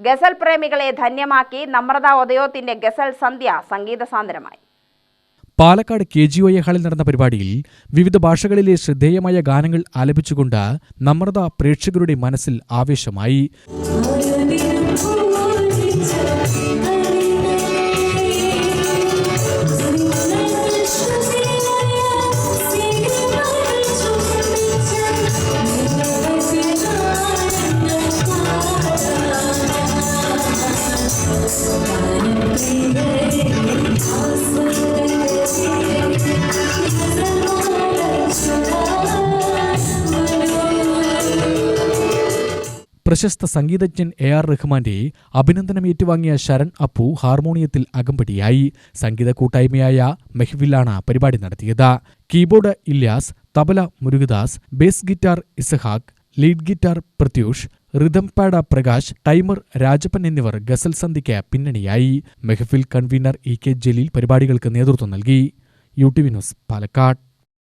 ഗസൽ പ്രേമികളെ ധന്യമാക്കി നമ്രത ഉദയോത്തിന്റെ ഗസൽ സന്ധ്യ സംഗീത സാന്ദ്രമായി Palakkad K G O A ഹാളിൽ നടന്ന പരിപാടിയിൽ വിവിധ ഭാഷകളിലെ ശ്രദ്ധേയമായ ഗാനങ്ങൾ ആലപിച്ചുകൊണ്ട് നമ്രത പ്രേക്ഷകരുടെ മനസ്സിൽ ആവേശമായി. പ്രശസ്ത സംഗീതജ്ഞൻ എ ആർ റഹ്മാന്റെ അഭിനന്ദനം ഏറ്റുവാങ്ങിയ ശരൺ അപ്പു ഹാർമോണിയത്തിൽ അകമ്പടിയായി. സംഗീത കൂട്ടായ്മയായ മെഹ്വിലാണ് പരിപാടി നടത്തിയത്. Keyboard Ilyas tabla Murugadas bass guitar Ishaq lead guitar Pratyush rhythm pad Prakash timer Rajappan എന്നിവർ ഗസൽ സന്ധിക്ക് പിന്നണിയായി. Mehfil convener E K Jaleel പരിപാടികൾക്ക് നേതൃത്വം നൽകി. U T V news Palakkad.